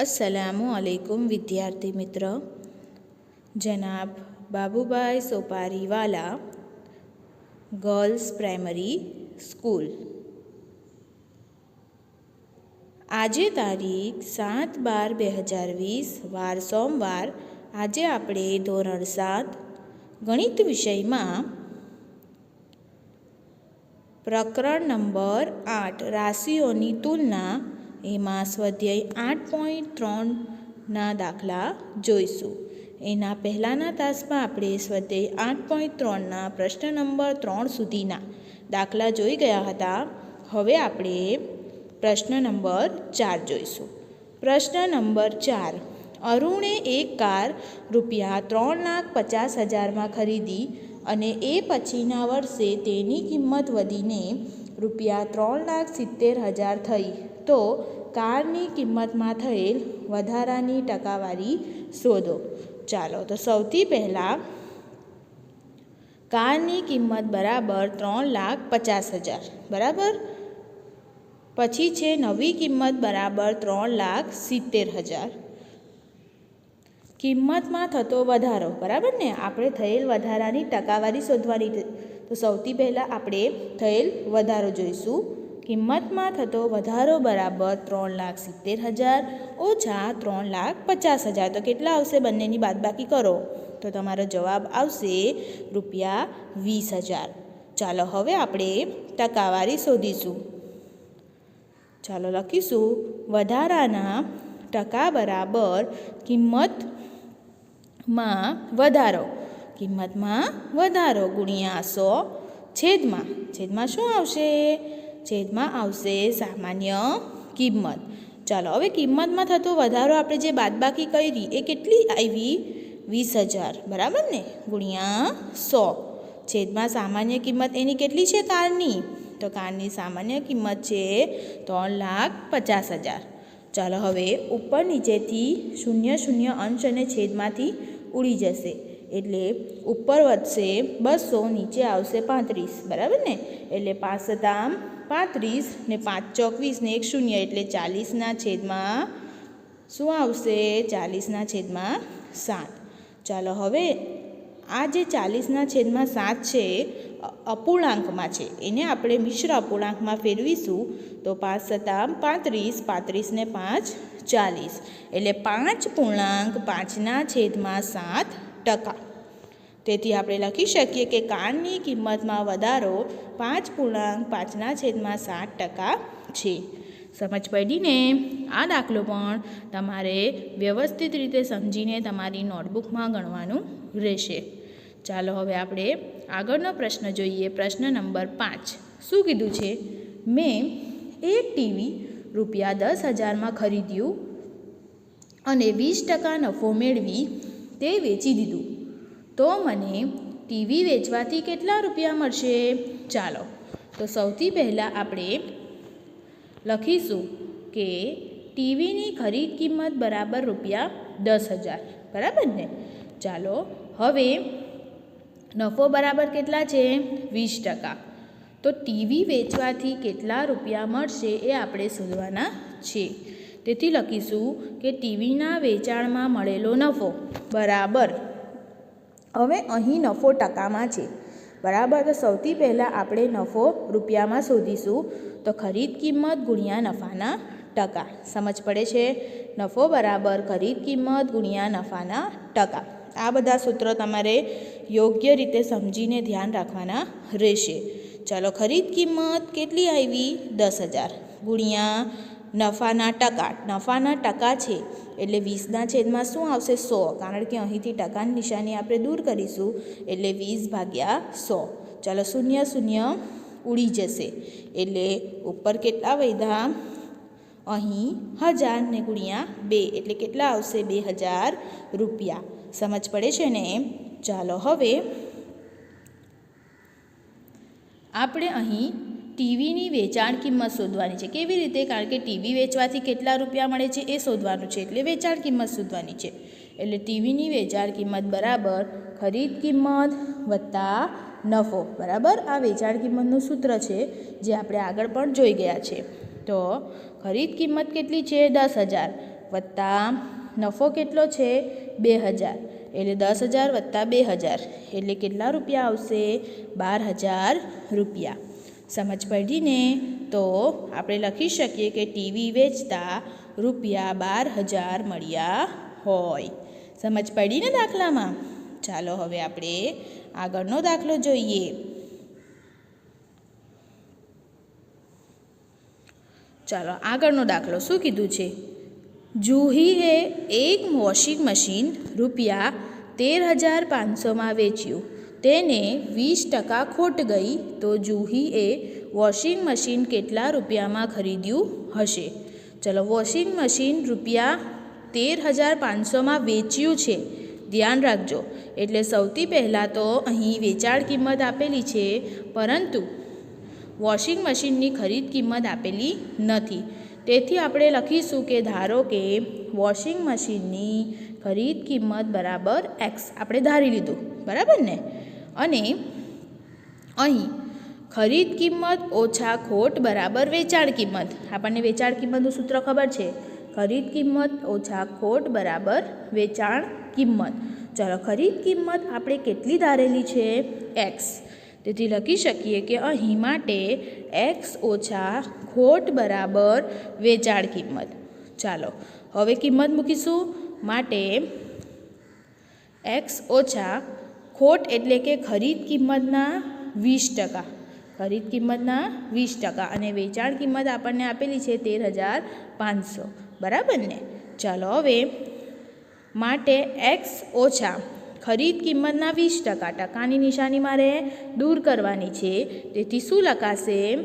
અસલામુ અલૈકુમ વિદ્યાર્થી મિત્ર. જનાબ Babubhai Sopariwala girls primary school આજે તારીખ સાત બાર બે હજાર વીસ, વાર સોમવાર. આજે આપણે ધોરણ સાત, ગણિત વિષયમાં પ્રકરણ નંબર આઠ, રાશિઓની તુલના એમાં સ્વાધ્યાય આઠ પોઈન્ટ ત્રણના દાખલા જોઈશું. એના પહેલાંના તાસમાં આપણે સ્વાધ્યાય આઠ પોઈન્ટ ત્રણના પ્રશ્ન નંબર ત્રણ સુધીના દાખલા જોઈ ગયા હતા. હવે આપણે પ્રશ્ન નંબર ચાર જોઈશું. પ્રશ્ન નંબર ચાર. અરુણે એક કાર રૂપિયા ત્રણ લાખ પચાસ હજારમાં ખરીદી અને એ પછીના વર્ષે તેની કિંમત વધીને રૂપિયા ત્રણ લાખ સિત્તેર હજાર થઈ. તો કારની કિંમતમાં થયેલ વધારાની ટકાવારી શોધો. ચાલો, તો સૌથી પહેલાં કારની કિંમત બરાબર ત્રણ લાખ પચાસ હજાર, બરાબર? પછી છે નવી કિંમત બરાબર ત્રણ લાખ સિત્તેર હજાર. કિંમતમાં થતો વધારો, બરાબર ને? આપણે થયેલ વધારાની ટકાવારી શોધવાની તો સૌથી પહેલાં આપણે થયેલ વધારો જોઈશું. કિંમતમાં થતો વધારો બરાબર ત્રણ લાખ સિત્તેર હજાર ઓછા ત્રણ લાખ પચાસ હજાર. તો કેટલા આવશે? બંનેની બાદબાકી કરો. તો તમારો જવાબ આવશે રૂપિયા વીસ હજાર. ચાલો હવે આપણે ટકાવારી શોધીશું. ચાલો લખીશું. વધારાના ટકા બરાબર કિંમતમાં વધારો. કિંમતમાં વધારો ગુણ્યા સો છેદમાં. છેદમાં શું આવશે? છેદમાં આવશે સામાન્ય કિંમત. ચાલો, હવે કિંમતમાં થતો વધારો આપણે જે બાદબાકી કરી એ કેટલી આવી? વીસ હજાર. બરાબર ને? ગુણ્યા સો. છેદમાં સામાન્ય કિંમત એની કેટલી છે? કારની. તો કારની સામાન્ય કિંમત છે ત્રણ લાખ પચાસ હજાર. ચાલો, હવે ઉપર નીચેથી શૂન્ય શૂન્ય અંશ અને છેદમાંથી ઉડી જશે. એટલે ઉપર વધશે બસો, નીચે આવશે પાંત્રીસ, બરાબર ને? એટલે પાંચ સતામ પાંત્રીસ ને પાંચ ચોકવીસ ને એક શૂન્ય, એટલે ચાલીસના છેદમાં શું આવશે? ચાલીસના છેદમાં સાત. ચાલો હવે આ જે ચાલીસના છેદમાં સાત છે અપૂર્ણાંકમાં છે, એને આપણે મિશ્ર અપૂર્ણાંકમાં ફેરવીશું. તો પાંચ સતામ પાંત્રીસ પાંત્રીસને પાંચ, ચાલીસ. એટલે પાંચ પૂર્ણાંક પાંચના છેદમાં સાત ટકા. તેથી આપણે લખી શકીએ કે કારની કિંમતમાં વધારો પાંચ પૂર્ણાંક પાંચના છેદમાં સાત ટકા છે. સમજ પડીને? આ દાખલો પણ તમારે વ્યવસ્થિત રીતે સમજીને તમારી નોટબુકમાં ગણવાનું રહેશે. ચાલો હવે આપણે આગળનો પ્રશ્ન જોઈએ. પ્રશ્ન નંબર પાંચ. શું કીધું છે? મેં એક ટીવી રૂપિયા દસ હજારમાં ખરીદ્યું અને વીસ ટકા નફો મેળવી તે વેચી દીધું. તો મને ટીવી વેચવાથી કેટલા રૂપિયા મળશે? ચાલો, તો સૌથી પહેલાં આપણે લખીશું કે ટીવીની ખરીદ કિંમત બરાબર રૂપિયા દસ હજાર. બરાબર ને? ચાલો, હવે નફો બરાબર કેટલા છે? વીસ ટકા. તો ટીવી વેચવાથી કેટલા રૂપિયા મળશે એ આપણે શોધવાના છે તેથી લખીશું કે ટીવીના વેચાણમાં મળેલો નફો. બરાબર. હવે અહીં નફો ટકામાં છે. બરાબર. તો સૌથી પહેલાં આપણે નફો રૂપિયામાં શોધીશું. તો ખરીદ કિંમત ગુણ્યા નફાના ટકા. સમજ પડે છે? નફો બરાબર, ખરીદ કિંમત ગુણ્યા નફાના ટકા. આ બધા સૂત્રો તમારે યોગ્ય રીતે સમજીને ધ્યાન રાખવાના રહેશે. ચાલો, ખરીદ કિંમત કેટલી આવી? દસ હજાર. ગુણ્યા નફાના ટકા નફાના ટકા છે. એટલે વીસના છેદમાં શું આવશે? સો. કારણ કે અહીંથી ટકાની નિશાની આપણે દૂર કરીશું. એટલે વીસ ભાગ્યા સો. ચાલો શૂન્ય શૂન્ય ઉડી જશે. એટલે ઉપર કેટલા વધ્યા? અહીં હજાર ને ગુણ્યા બે. એટલે કેટલા આવશે? બે હજાર રૂપિયા. સમજ પડે છે ને? ચાલો હવે આપણે અહીં ટીવીની વેચાણ કિંમત શોધવાની છે. કેવી રીતે? કારણ કે ટીવી વેચવાથી કેટલા રૂપિયા મળે છે એ શોધવાનું છે. એટલે વેચાણ કિંમત શોધવાની છે. એટલે ટીવીની વેચાણ કિંમત બરાબર ખરીદ કિંમત વત્તા નફો. બરાબર? આ વેચાણ કિંમતનું સૂત્ર છે જે આપણે આગળ પણ જોઈ ગયા છે. તો ખરીદ કિંમત કેટલી છે? દસ હજાર. વત્તા નફો કેટલો છે? બે હજાર. એટલે દસ હજાર વત્તા બે હજાર. એટલે કેટલા રૂપિયા આવશે? બાર હજાર રૂપિયા. સમજ પડી ને તો આપણે લખી શકીએ કે ટીવી વેચતા રૂપિયા બાર હજાર મળ્યા હોય. સમજ પડી ને દાખલામાં? ચાલો હવે આપણે આગળનો દાખલો જોઈએ. ચાલો, આગળનો દાખલો. શું કીધું છે? જુહીએ એક વોશિંગ મશીન રૂપિયા તેર હજાર પાંચસોમાં વેચ્યું. તેને વીસ ટકા ખોટ ગઈ તો જુહીએ વોશિંગ મશીન કેટલા રૂપિયામાં ખરીદ્યું હશે? ચલો, વોશિંગ મશીન રૂપિયા તેર હજાર પાંચસોમાં વેચ્યું છે. ધ્યાન રાખજો. એટલે સૌથી પહેલાં તો અહીં વેચાણ કિંમત આપેલી છે, પરંતુ વોશિંગ મશીનની ખરીદ કિંમત આપેલી નથી. તેથી આપણે લખીશું કે ધારો કે વોશિંગ મશીનની ખરીદ કિંમત બરાબર એક્સ આપણે ધારી લીધું. બરાબર ને? અને અહીં ખરીદ કિંમત ઓછા ખોટ બરાબર વેચાણ કિંમત. આપણને વેચાણ કિંમતનું સૂત્ર ખબર છે. ખરીદ કિંમત ઓછા ખોટ બરાબર વેચાણ કિંમત. ચાલો, ખરીદ કિંમત આપણે કેટલી ધારેલી છે? એક્સ. તેથી લખી શકીએ કે અહીં માટે એક્સ ઓછા ખોટ બરાબર વેચાણ કિંમત. ચાલો, હવે કિંમત મૂકીશું. માટે એક્સ ઓછા ખોટ એટલે કે ખરીદ કિંમતના વીસ ટકા. ખરીદ કિંમતના વીસ ટકા અને વેચાણ કિંમત આપણને આપેલી છે તેર હજાર પાંચસો. બરાબર ને? ચાલો હવે માટે એક્સ ઓછા ખરીદ કિંમતના વીસ ટકા ટકાની નિશાની મારે દૂર કરવાની છે. તેથી શું લખાશે?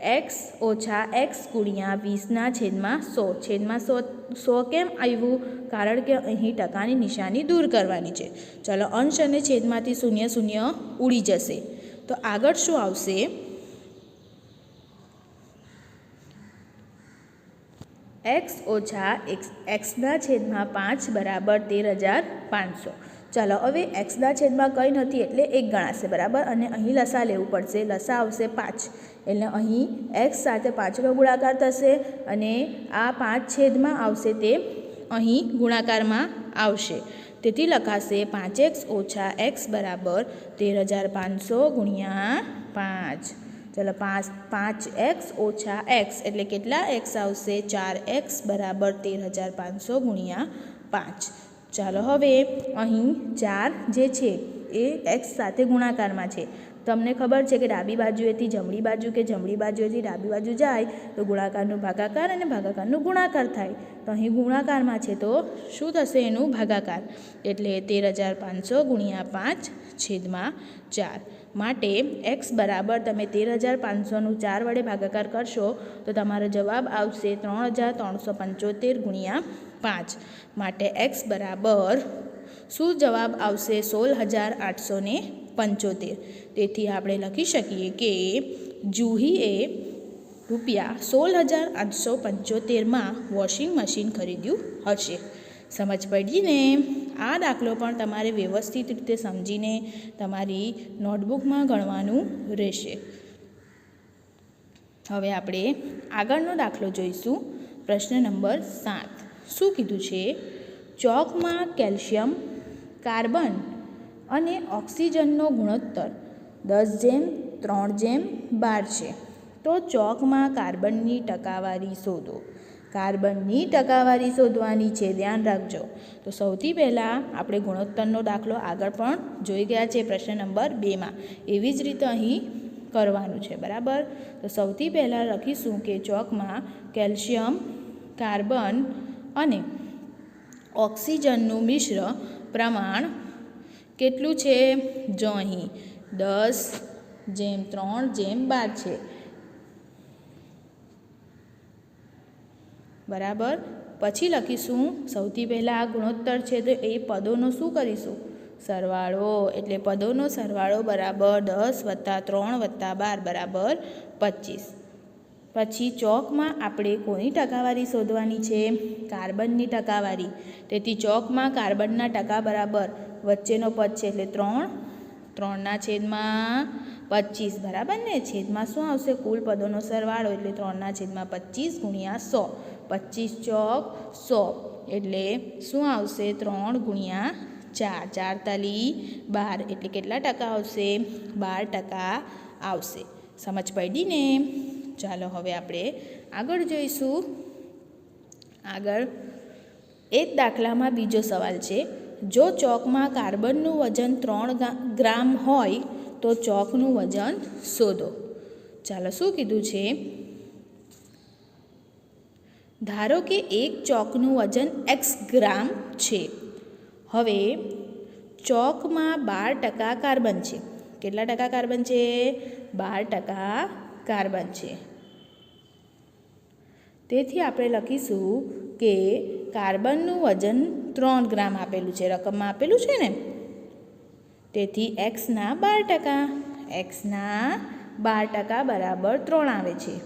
એક્સ ઓછા એક્સ ગુણ્યા વીસના છેદમાં સો. છેદમાં સો સો કેમ આવ્યું? કારણ કે અહીં ટકાની નિશાની દૂર કરવાની છે. ચલો અંશ અને છેદમાંથી શૂન્ય શૂન્ય ઉડી જશે. તો આગળ શું આવશે? એક્સ ઓછા એક્સ એક્સના છેદમાં પાંચ બરાબર તેર હજાર પાંચસો. ચાલો હવે એક્સના છેદમાં કંઈ નથી એટલે એક ગણાશે, બરાબર? અને અહીં લસા લેવું પડશે. લસા આવશે પાંચ. એટલે અહીં એક્સ સાથે પાંચનો ગુણાકાર થશે અને આ પાંચ છેદમાં આવશે તે અહીં ગુણાકારમાં આવશે. તેથી લખાશે પાંચ એક્સ ઓછા એક્સ બરાબર તેર હજાર પાંચસો ગુણ્યા પાંચ. ચાલો પાંચ પાંચ એક્સ ઓછા એક્સ એટલે કેટલા એક્સ આવશે? ચાર એક્સ બરાબર તેર હજાર પાંચસો ગુણ્યા પાંચ. ચાલો હવે અહીં ચાર જે છે એ એક્સ સાથે ગુણાકારમાં છે. તમને ખબર છે કે ડાબી બાજુએથી જમણી બાજુ કે જમણી બાજુએથી ડાબી બાજુ જાય તો ગુણાકારનું ભાગાકાર અને ભાગાકારનું ગુણાકાર થાય. તો અહીં ગુણાકારમાં છે તો શું થશે એનું ભાગાકાર? એટલે તેર હજાર પાંચસો ગુણ્યા પાંચ છેદમાં ચાર. માટે એક્સ બરાબર તમે તેર હજાર પાંચસોનું ચાર વડે ભાગાકાર કરશો તો તમારો જવાબ આવશે ત્રણ હજાર ત્રણસો પંચોતેર ગુણ્યા પાંચ. માટે એક્સ બરાબર શું જવાબ આવશે? સોળ હજાર આઠસો ને પંચોતેર. તેથી આપણે લખી શકીએ કે જુહીએ રૂપિયા સોળ હજાર આઠસો પંચોતેરમાં વોશિંગ મશીન ખરીદ્યું હશે. સમજ પડી ને? આ દાખલો પણ તમારે વ્યવસ્થિત રીતે સમજીને તમારી નોટબુકમાં ગણવાનું રહેશે. હવે આપણે આગળનો દાખલો જોઈશું. પ્રશ્ન નંબર સાત. શું કીધું છે? ચોકમાં કેલ્શિયમ, કાર્બન અને ઓક્સિજનનો ગુણોત્તર દસ જેમ, ત્રણ જેમ, બાર છે. તો ચોકમાં કાર્બનની ટકાવારી શોધો. કાર્બનની ટકાવારી શોધવાની છે, ધ્યાન રાખજો. તો સૌથી પહેલાં આપણે ગુણોત્તરનો દાખલો આગળ પણ જોઈ ગયા છે પ્રશ્ન નંબર બેમાં એવી જ રીતે અહીં કરવાનું છે, બરાબર? તો સૌથી પહેલાં લખીશું કે ચોકમાં કેલ્શિયમ, કાર્બન અને ઓક્સિજનનું મિશ્ર પ્રમાણ કેટલું છે? જો અહીં દસ જેમ ત્રણ જેમ બાર છે. બરાબર? પછી લખીશું સૌથી પહેલાં આ ગુણોત્તર છે તો એ પદોનો શું કરીશું? સરવાળો, એટલે પદોનો સરવાળો બરાબર દસ વત્તા ત્રણ વત્તા બાર બરાબર પચીસ. પછી ચોકમાં આપણે કોની ટકાવારી શોધવાની છે? કાર્બનની ટકાવારી. તેથી ચોકમાં કાર્બનના ટકા બરાબર વચ્ચેનો પદ છે એટલે ત્રણ. ત્રણના છેદમાં પચીસ. બરાબર ને? છેદમાં શું આવશે? કુલ પદોનો સરવાળો એટલે ત્રણના છેદમાં પચીસ ગુણ્યા સો. પચીસ ચોક સો. એટલે શું આવશે? ત્રણ ગુણ્યા ચાર. ચાર તાલી બાર. એટલે કેટલા ટકા આવશે? બાર ટકા આવશે. સમજ પડી ને? ચાલો હવે આપણે આગળ જોઈશું. આગળ એક દાખલામાં બીજો સવાલ છે. જો ચોકમાં કાર્બનનું વજન ત્રણ ગ્રામ હોય, તો ચોકનું વજન શોધો. ચાલો શું કીધું છે? ધારો કે એક ચોકનું વજન એક્સ ગ્રામ છે. હવે ચોકમાં બાર ટકા કાર્બન છે. કેટલા ટકા કાર્બન છે? બાર ટકા કાર્બન છે તેથી આપણે લખીશું કે કાર્બનનું વજન ત્રણ ગ્રામ આપેલું છે. રકમમાં આપેલું છે ને? તેથી એક્સના બાર ટકા એક્સના બાર ટકા બરાબર ત્રણ આવે છે.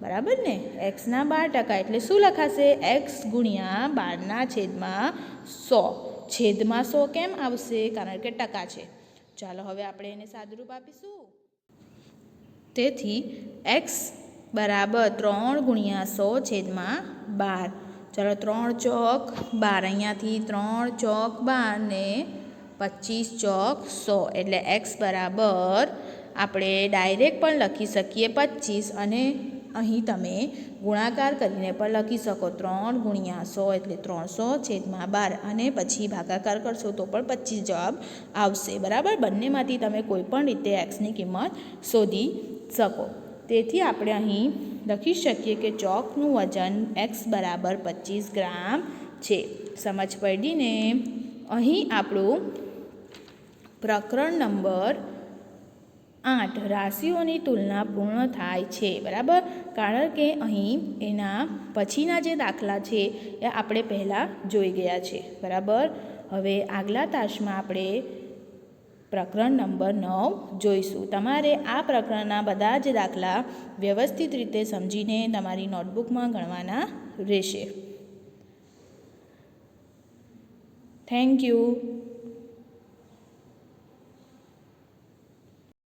બરાબર ને? એક્સના બાર ટકા એટલે શું લખાશે? એક્સ ગુણ્યા બારના છેદમાં સો. છેદમાં સો કેમ આવશે? કારણ કે ટકા છે. ચાલો, હવે આપણે એને સાદુરૂપ આપીશું. તેથી એક્સ બરાબર ત્રણ ગુણ્યા સો છેદમાં બાર. ચાલો ત્રણ ચોક બાર, અહીંયાથી ત્રણ ચોક બાર ને પચીસ ચોક સો. એટલે એક્સ બરાબર આપણે ડાયરેક્ટ પણ લખી શકીએ પચીસ અને અહીં તમે ગુણાકાર કરીને પણ લખી શકો ત્રણ ગુણ્યા સો એટલે ત્રણસો છેદમાં બાર અને પછી ભાગાકાર કરશો તો પણ પચીસ જવાબ આવશે. બરાબર? બંનેમાંથી તમે કોઈપણ રીતે એક્સની કિંમત શોધી શકો. તેથી આપણે અહીં લખી શકીએ કે ચોકનું વજન એક્સ બરાબર પચીસ ગ્રામ છે. સમજ પડીને? અહીં આપણું પ્રકરણ નંબર આઠ રાશિઓની તુલના પૂર્ણ થાય છે, બરાબર? કારણ કે અહીં એના પછીના જે દાખલા છે એ આપણે પહેલાં જોઈ ગયા છે, બરાબર? હવે આગલા તાસમાં આપણે પ્રકરણ નંબર નવ જોઈશું. તમારે આ પ્રકરણના બધા જ દાખલા વ્યવસ્થિત રીતે સમજીને તમારી નોટબુકમાં ગણવાના રહેશે. Thank you.